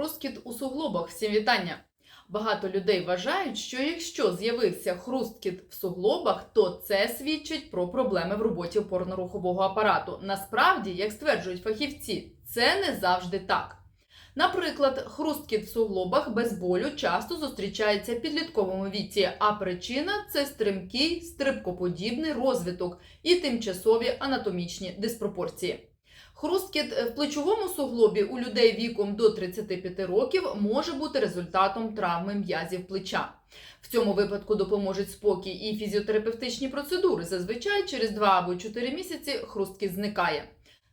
Хрусткіт у суглобах. Всім вітання! Багато людей вважають, що якщо з'явився хрусткіт в суглобах, то це свідчить про проблеми в роботі опорно-рухового апарату. Насправді, як стверджують фахівці, це не завжди так. Наприклад, хрусткіт в суглобах без болю часто зустрічається в підлітковому віці, а причина це стрімкий стрибкоподібний розвиток і тимчасові анатомічні диспропорції. Хрусткіт в плечовому суглобі у людей віком до 35 років може бути результатом травми м'язів плеча. В цьому випадку допоможуть спокій і фізіотерапевтичні процедури. Зазвичай через 2 або 4 місяці хрусткіт зникає.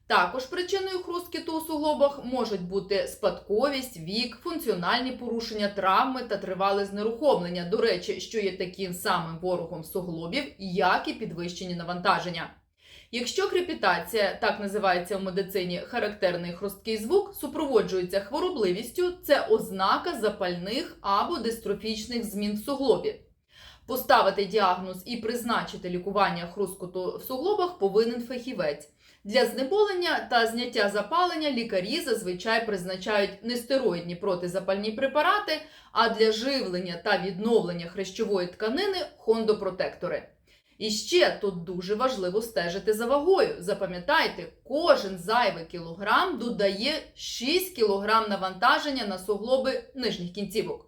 Також причиною хрусткіту у суглобах можуть бути спадковість, вік, функціональні порушення, травми та тривале знерухомлення. До речі, що є таким самим ворогом суглобів, як і підвищені навантаження. Якщо крепітація, так називається в медицині характерний хрусткий звук, супроводжується хворобливістю, це ознака запальних або дистрофічних змін в суглобі. Поставити діагноз і призначити лікування хрускоту в суглобах повинен фахівець. Для знеболення та зняття запалення лікарі зазвичай призначають нестероїдні протизапальні препарати, а для живлення та відновлення хрящової тканини хондопротектори. І ще тут дуже важливо стежити за вагою. Запам'ятайте, кожен зайвий кілограм додає 6 кілограм навантаження на суглоби нижніх кінцівок.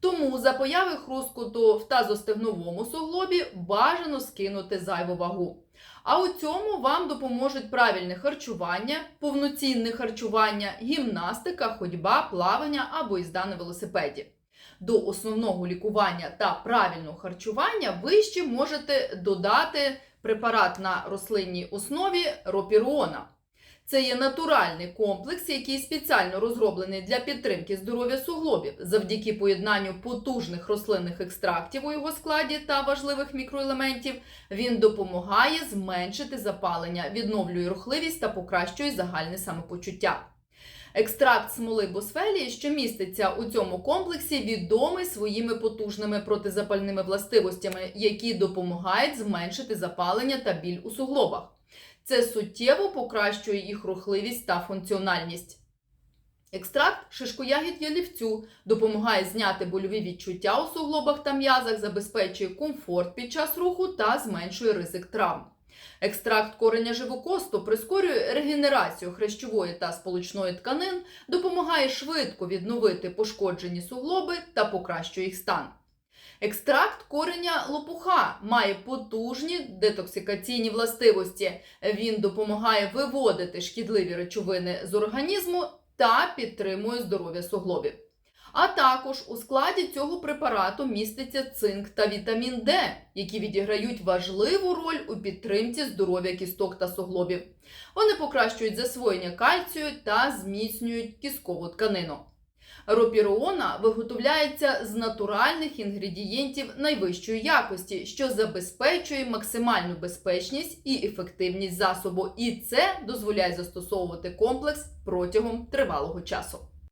Тому за появи хрускоту в тазостегновому суглобі бажано скинути зайву вагу. А у цьому вам допоможуть правильне харчування, повноцінне харчування, гімнастика, ходьба, плавання або їзда на велосипеді. До основного лікування та правильного харчування ви ще можете додати препарат на рослинній основі ропіріона. Це є натуральний комплекс, який спеціально розроблений для підтримки здоров'я суглобів. Завдяки поєднанню потужних рослинних екстрактів у його складі та важливих мікроелементів, він допомагає зменшити запалення, відновлює рухливість та покращує загальне самопочуття. Екстракт смоли босфелії, що міститься у цьому комплексі, відомий своїми потужними протизапальними властивостями, які допомагають зменшити запалення та біль у суглобах. Це суттєво покращує їх рухливість та функціональність. Екстракт шишкоягід ялівцю допомагає зняти больові відчуття у суглобах та м'язах, забезпечує комфорт під час руху та зменшує ризик травм. Екстракт кореня живокосту прискорює регенерацію хрящової та сполучної тканин, допомагає швидко відновити пошкоджені суглоби та покращує їх стан. Екстракт кореня лопуха має потужні детоксикаційні властивості. Він допомагає виводити шкідливі речовини з організму та підтримує здоров'я суглобів. А також у складі цього препарату міститься цинк та вітамін Д, які відіграють важливу роль у підтримці здоров'я кісток та суглобів. Вони покращують засвоєння кальцію та зміцнюють кісткову тканину. Ропіроона виготовляється з натуральних інгредієнтів найвищої якості, що забезпечує максимальну безпечність і ефективність засобу, і це дозволяє застосовувати комплекс протягом тривалого часу.